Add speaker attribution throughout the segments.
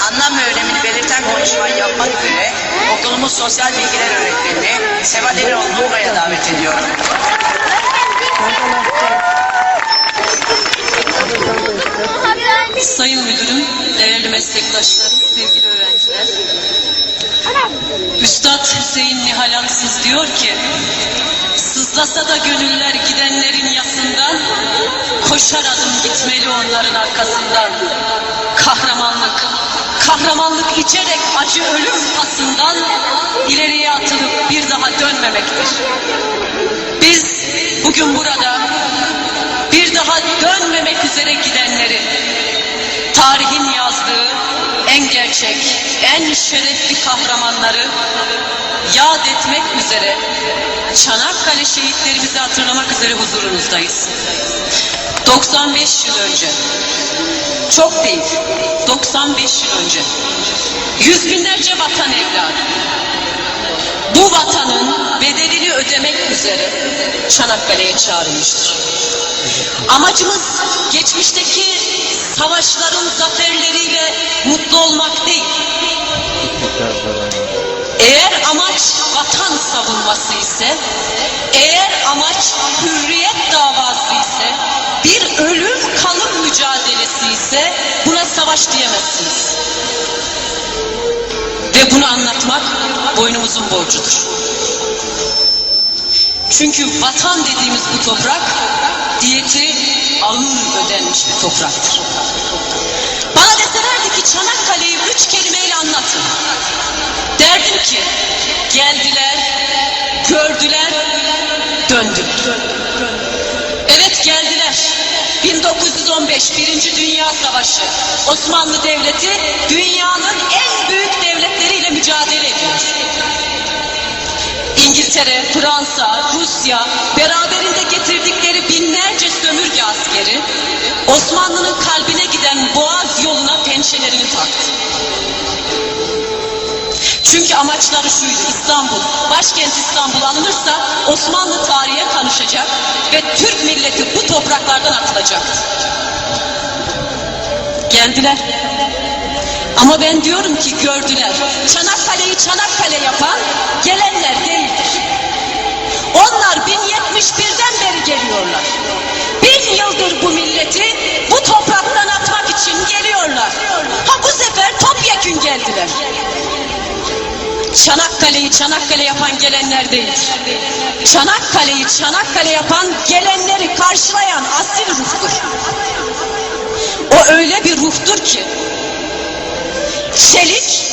Speaker 1: anlam ve önemini belirten konuşmayı yapmak üzere okulumuz sosyal bilgiler öğretmenini Seval Emiroğlu'nu buraya davet ediyorum.
Speaker 2: Sayın Müdürüm, değerli meslektaşlarım, sevgili öğrenciler. Üstad Hüseyin Nihal Ansız diyor ki, Sızlasa da gönüller gidenlerin yakından, koşar adım gitmeli onların arkasından. Kahramanlık, kahramanlık içerek acı ölüm pasından, ileriye atılıp bir daha dönmemektir. Biz bugün burada bir daha dönmemek üzere gidenleri, tarihin yazdığı en gerçek, şerefli kahramanları yad etmek üzere Çanakkale şehitlerimizi hatırlamak üzere huzurunuzdayız. 95 yıl önce, çok değil, 95 yıl önce, yüz binlerce vatan evladı, bu vatanın bedelini ödemek üzere Çanakkale'ye çağrılmıştır. Amacımız geçmişteki savaşların zaferleriyle mutlu olmak değil. Eğer amaç vatan savunması ise, eğer amaç hürriyet davası ise, bir ölüm kalım mücadelesi ise buna savaş diyemezsiniz. Ve bunu anlatmak boynumuzun borcudur. Çünkü vatan dediğimiz bu toprak diyeti ağır ödenmiş bir topraktır. Bana deselerdi ki Çanakkale'yi üç kelimeyle anlatın. Derdim ki geldiler, gördüler, döndüler. Evet geldiler. 1915 Birinci Dünya Savaşı. Osmanlı Devleti dünyanın en büyük devletleriyle mücadele ediyor. İngiltere, Fransa, Rusya beraberinde getirdikleri binlerce sömürge askeri Osmanlı'nın kalbine giden boğaz yoluna pençelerini taktı. Çünkü amaçları şuydu İstanbul, başkent İstanbul alınırsa Osmanlı tarihe kanışacak ve Türk milleti bu topraklardan atılacaktı. Geldiler. Ama ben diyorum ki gördüler. Çanakkale'yi Çanakkale yapan gelenler değildir. Onlar 1071'den beri geliyorlar. Bin yıldır bu milleti Çanakkale'yi Çanakkale yapan gelenler değildir. Çanakkale'yi Çanakkale yapan gelenleri karşılayan asil ruhtur. O öyle bir ruhtur ki çelik,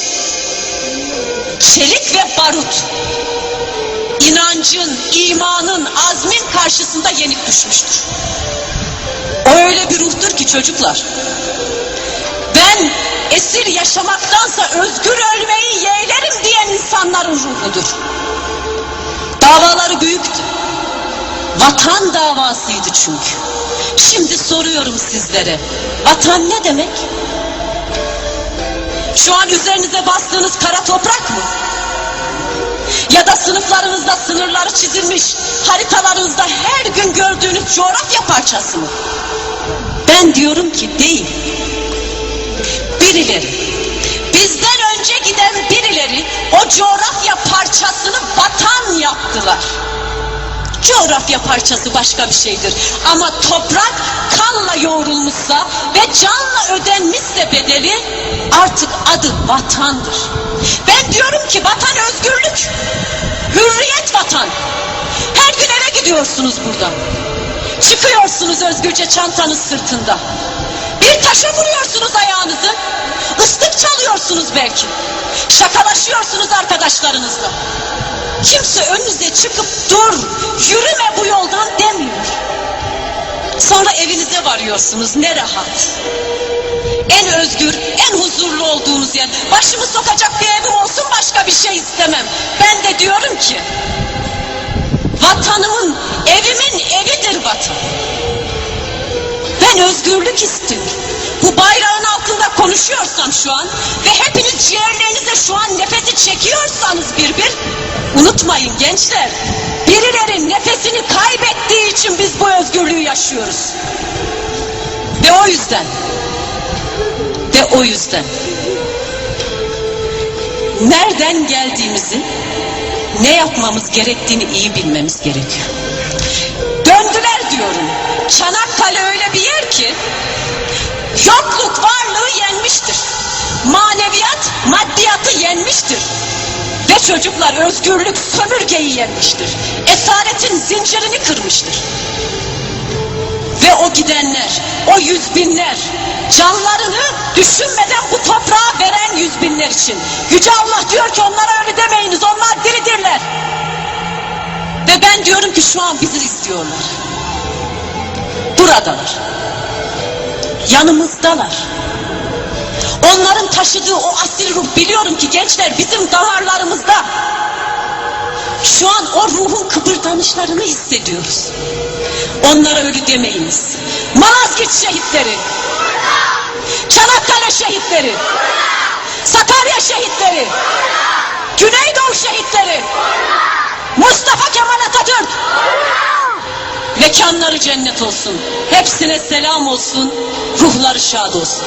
Speaker 2: çelik ve barut inancın, imanın, azmin karşısında yenik düşmüştür. O öyle bir ruhtur ki çocuklar. Ben esir yaşamaktansa özgür ölmeyi yeğlerim diyen insanların ruhudur. Davaları büyüktü. Vatan davasıydı çünkü. Şimdi soruyorum sizlere. Vatan ne demek? Şu an üzerinize bastığınız kara toprak mı? Ya da sınıflarınızda sınırları çizilmiş, haritalarınızda her gün gördüğünüz coğrafya parçası mı? Ben diyorum ki değil. Birileri, bizden önce giden birileri o coğrafya parçasını vatan yaptılar. Coğrafya parçası başka bir şeydir. Ama toprak kanla yoğrulmuşsa ve canla ödenmişse bedeli artık adı vatandır. Ben diyorum ki vatan özgürlük. Hürriyet vatan. Her gün eve gidiyorsunuz buradan. Çıkıyorsunuz özgürce çantanız sırtında. Bir taşa vuruyorsunuz ayağınızı. Islık çalıyorsunuz belki. Şakalaşıyorsunuz arkadaşlarınızla. Kimse önünüze çıkıp dur, yürüme bu yoldan demiyor. Sonra evinize varıyorsunuz ne rahat. En özgür, en huzurlu olduğunuz yer. Başımı sokacak bir evim olsun başka bir şey istemem. Ben de diyorum ki vatanımın, vatan. Ben özgürlük istiyorum. Bu bayrağın altında konuşuyorsam şu an ve hepiniz ciğerlerinize şu an nefesi çekiyorsanız bir bir unutmayın gençler. Birileri nefesini kaybettiği için biz bu özgürlüğü yaşıyoruz. Ve o yüzden ve o yüzden nereden geldiğimizi, ne yapmamız gerektiğini iyi bilmemiz gerekiyor. Diyorum. Çanakkale öyle bir yer ki yokluk varlığı yenmiştir. Maneviyat maddiyatı yenmiştir. Ve çocuklar özgürlük sömürgeyi yenmiştir. Esaretin zincirini kırmıştır. Ve o gidenler, o yüz binler, canlarını düşünmeden bu toprağa veren yüz binler için. Yüce Allah diyor ki onlara öyle demeyiniz, onlar diridirler. Ve ben diyorum ki şu an bizi istiyorlar. Buradalar. Yanımızdalar. Onların taşıdığı o asil ruh biliyorum ki gençler bizim damarlarımızda. Şu an o ruhun kıpırdanışlarını hissediyoruz. Onlara ölü demeyiniz. Malazgirt şehitleri. Çanakkale şehitleri. Sakarya şehitleri. Güneydoğu şehitleri. Mekanları cennet olsun. Hepsine selam olsun. Ruhları şad olsun.